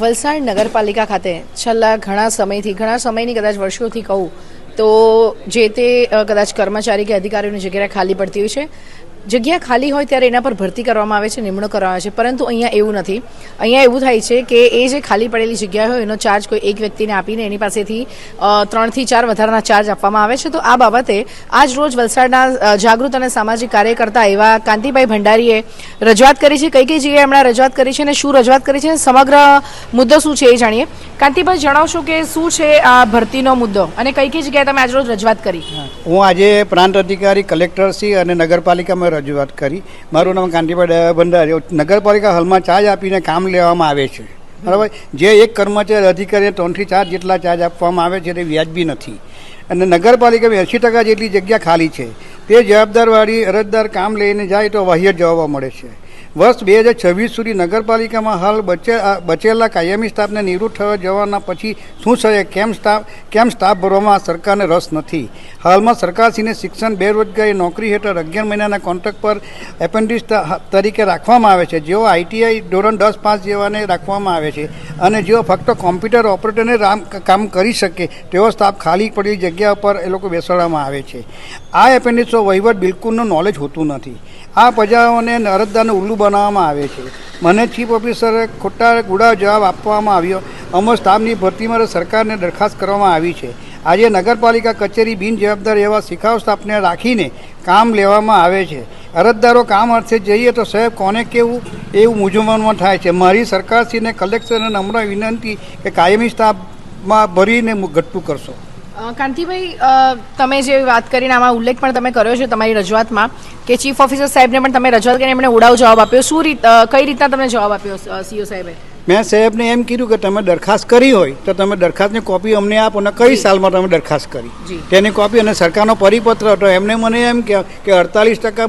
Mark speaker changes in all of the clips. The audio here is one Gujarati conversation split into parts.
Speaker 1: વલસાડ નગરપાલિકા ખાતે છેલ્લા ઘણા સમયથી, ઘણા સમયની કદાચ વર્ષોથી કહું, તો જે તે કદાચ કર્મચારી કે અધિકારીઓની જગ્યા ખાલી પડતી હોય છે જગ્યા ખાલી હોય ત્યારે એના પર ભરતી કરવામાં આવે છે, નિમણૂક કરવામાં આવે છે. પરંતુ અહીંયા એવું નથી. અહીંયા એવું થાય છે કે એ જે ખાલી પડેલી જગ્યા હોય, એનો ચાર્જ કોઈ એક વ્યક્તિને આપીને એની પાસેથી ત્રણથી ચાર વધારાના ચાર્જ આપવામાં આવે છે. તો આ બાબતે આજ રોજ વલસાડના જાગૃત અને સામાજિક કાર્યકર્તા એવા કાંતિભાઈ ભંડારીએ રજૂઆત કરી છે. કઈ કઈ જગ્યાએ હમણાં રજૂઆત કરી છે અને શું રજૂઆત કરી છે સમગ્ર મુદ્દો શું છે એ જાણીએ. કાંતિભાઈ, જણાવશો કે શું છે આ ભરતીનો મુદ્દો અને કઈ કઈ જગ્યાએ તમે આજ રોજ રજૂઆત કરી?
Speaker 2: હું. આજે પ્રાંત અધિકારી કલેક્ટરશ્રી અને નગરપાલિકામાં રજૂઆત કરી. મારું નામ કાંતિભાઈ ભંડારી. નગરપાલિકા હાલમાં ચાર્જ આપીને કામ લેવામાં આવે છે. બરાબર? જે એક કર્મચારી અધિકારીને ત્રણથી ચાર જેટલા ચાર્જ આપવામાં આવે છે તે વ્યાજબી નથી. અને નગરપાલિકામાં એંસી ટકા જેટલી જગ્યા ખાલી છે. તે જવાબદારવાળી અરજદાર કામ લઈને જાય તો વાહ્ય જવાબો મળે છે. વર્ષ બે હજાર છવ્વીસ સુધી નગરપાલિકામાં હાલ બચે બચેલા કાયમી સ્ટાફને નિવૃત્ત થવા જવાના પછી શું છે? કેમ સ્ટાફ કેમ સ્ટાફ ભરવામાં સરકારને રસ નથી? હાલમાં સરકારશ્રીને શિક્ષણ બેરોજગારી નોકરી હેઠળ અગિયાર મહિનાના કોન્ટ્રાક્ટ પર એપેન્ડિક્સ તરીકે રાખવામાં આવે છે, જેઓ આઈટીઆઈ ધોરણ દસ પાંચ જેવાને રાખવામાં આવે છે અને જેઓ ફક્ત કોમ્પ્યુટર ઓપરેટરને રામ કામ કરી શકે તેવો સ્ટાફ ખાલી પડેલી જગ્યા પર એ લોકો બેસાડવામાં આવે છે. આ એપેન્ડિક્સનો વહીવટ બિલકુલનું નોલેજ હોતું નથી. આ પ્રજાઓને અરજદારને ઉલ્લુ બનાવવામાં આવે છે. મને ચીફ ઓફિસરે ખોટા ગુડા જવાબ આપવામાં આવ્યો. અમર સ્ટાફની ભરતી માટે સરકારને દરખાસ્ત કરવામાં આવી છે. આજે નગરપાલિકા કચેરી બિનજવાબદાર એવા શિખાઉ સ્ટાફને રાખીને કામ લેવામાં આવે છે. અરજદારો કામ અર્થે જઈએ તો સાહેબ, કોને કેવું? એવું મૂંઝવણમાં થાય છે. મારી સરકારશ્રીને કલેક્ટરને નમ્ર વિનંતી કે કાયમી સ્ટાફમાં ભરીને ઘટતું કરશો.
Speaker 1: કાંતિભાઈ તમે જે વાત કરીને આમાં ઉલ્લેખ પણ તમે કર્યો છે તમારી રજૂઆતમાં. કે ચીફ ઓફિસર સાહેબને પણ તમે રજૂઆત કરીને એમણે ઉડાવ જવાબ આપ્યો. શું રીત કઈ રીતના તમને જવાબ આપ્યો સીઓ સાહેબે?
Speaker 2: મેં સાહેબને એમ કીધું કે તમે દરખાસ્ત કરી હોય તો તમે દરખાસ્તની કોપી અમને આપો અને કઈ સાલમાં તમે દરખાસ્ત કરી. તેની કોપી અને સરકારનો પરિપત્ર હતો. એમને મને એમ કે કે અડતાલીસ ટકા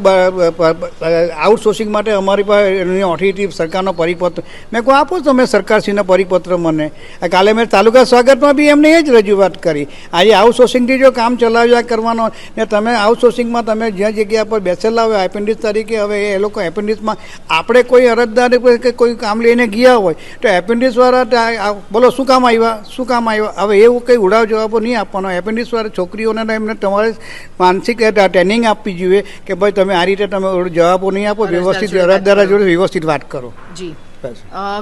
Speaker 2: આઉટસોર્સિંગ માટે અમારી પાસે એની ઓથોરિટી સરકારનો પરિપત્ર. મેં કહું આપો તમે સરકારશ્રીનો પરિપત્ર મને. કાલે મેં તાલુકા સ્વાગતમાં બી એમને એ જ રજૂઆત કરી. આજે આઉટસોર્સિંગથી જો કામ ચલાવ્યા કરવાનો ને તમે આઉટસોર્સિંગમાં તમે જ્યાં જગ્યા પર બેસેલા હોય એપેન્ડિક્સ તરીકે હવે એ લોકો એપેન્ડિક્સમાં આપણે કોઈ અરજદાર કે કોઈ કામ લઈને ગયા હોય તો એપેન્ડિક્સ વાળા તો આ- આ બોલો શું કામ આવ્યા? શું કામ આવ્યા? હવે એવું કંઈ ઉડાવ જવાબો નહીં આપવાનો. એપેન્ડિક્સવાળા છોકરીઓને એમને તમારે માનસિક ટ્રેનિંગ આપવી જોઈએ કે ભાઈ તમે આ રીતે તમે જવાબો નહીં આપો વ્યવસ્થિત અરજદાર જોડે વ્યવસ્થિત વાત કરો.
Speaker 1: જી.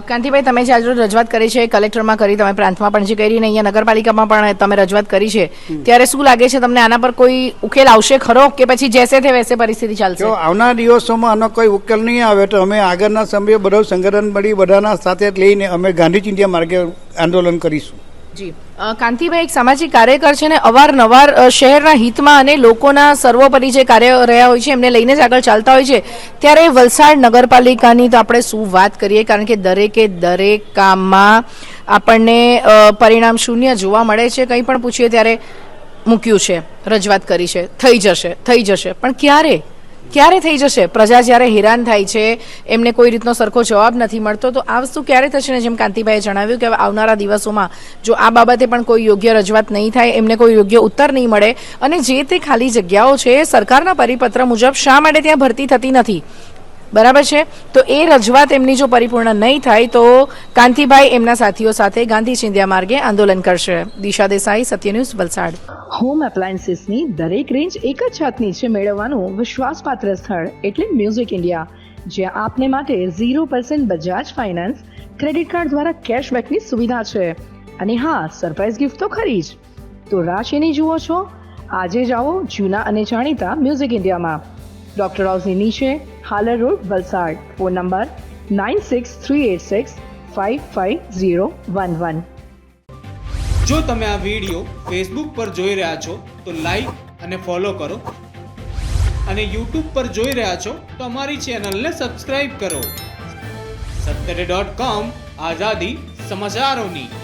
Speaker 1: કાંતિભાઈ તમે જે રજૂઆત કરી છે કલેક્ટરમાં કરી તમે પ્રાંતમાં પણ જે કરી ને અહીંયા નગરપાલિકામાં પણ તમે રજૂઆત કરી છે ત્યારે શું લાગે છે તમને આના પર કોઈ ઉકેલ આવશે ખરો કે પછી જેસે તે વૈસે પરિસ્થિતિ ચાલશે?
Speaker 2: આવનાર દિવસોમાં આનો કોઈ ઉકેલ નહીં આવે તો અમે આગળના સમયે બધો સંગઠન બળી બધાના સાથે લઈને અમે ગાંધી ચિંધ્યા માર્ગે આંદોલન કરીશું.
Speaker 1: જી. કાંતિભાઈ, એક સામાજિક કાર્યકર છે ને, અવારનવાર શહેરના હિતમાં અને લોકોના સર્વોપરી જે કાર્ય રહ્યા હોય છે, એમને લઈને જ આગળ ચાલતા હોય છે. ત્યારે વલસાડ નગરપાલિકાની તો આપણે શું વાત કરીએ? કારણ કે દરેકે દરેક કામમાં આપણને પરિણામ શૂન્ય જોવા મળે છે. કંઈ પણ પૂછીએ ત્યારે મૂક્યું છે. રજૂઆત કરી છે. થઈ જશે. થઈ જશે. પણ ક્યારે? ક્યારે થઈ જશે? પ્રજા જ્યારે હેરાન થાય છે, એમને કોઈ રીતનો સરખો જવાબ નથી મળતો, તો આ વસ્તુ ક્યારે થશે ને જેમ કાંતિભાઈએ જણાવ્યું કે આવનારા દિવસોમાં જો આ બાબતે પણ કોઈ યોગ્ય રજૂઆત નહીં થાય, એમને કોઈ યોગ્ય ઉત્તર નહીં મળે, અને જે તે ખાલી જગ્યાઓ છે, સરકારના પરિપત્ર મુજબ શા માટે ત્યાં ભરતી થતી નથી? બરાબર છે? તો એ રજૂઆત એમની જો પરિપૂર્ણ નહીં થાય, તો કાંતિભાઈ એમના સાથીઓ સાથે ગાંધી ચિંધ્યા માર્ગે આંદોલન કરશે. દિશા દેસાઈ, સત્ય ન્યૂઝ, વલસાડ.
Speaker 3: હોમ એપ્લાયન્સીસની દરેક રેન્જ એક જ છત છે મેળવવાનું વિશ્વાસપાત્ર સ્થળ એટલે મ્યુઝિક ઇન્ડિયા જ્યાં આપને માટે zero percent Bajaj finance credit card દ્વારા કેશબેકની સુવિધા છે. અને હા સરપ્રાઇઝ ગિફ્ટ તો ખરી જ. તો રાશિની જુઓ છો. આજે જાઓ જૂના અને જાણીતા મ્યુઝિક ઇન્ડિયામાં ડોક્ટર હાઉસની નીચે Halar road Valsad phone number nine six three eight six five five zero one one
Speaker 4: જો તમે આ વીડિયો ફેસબુક પર જોઈ રહ્યા છો, તો લાઈક અને ફોલો કરો. અને યુટ્યુબ પર જોઈ રહ્યા છો, તો અમારી ચેનલને સબસ્ક્રાઇબ કરો. સત્તરે ડોટ કોમ આઝાદી સમાચારોની.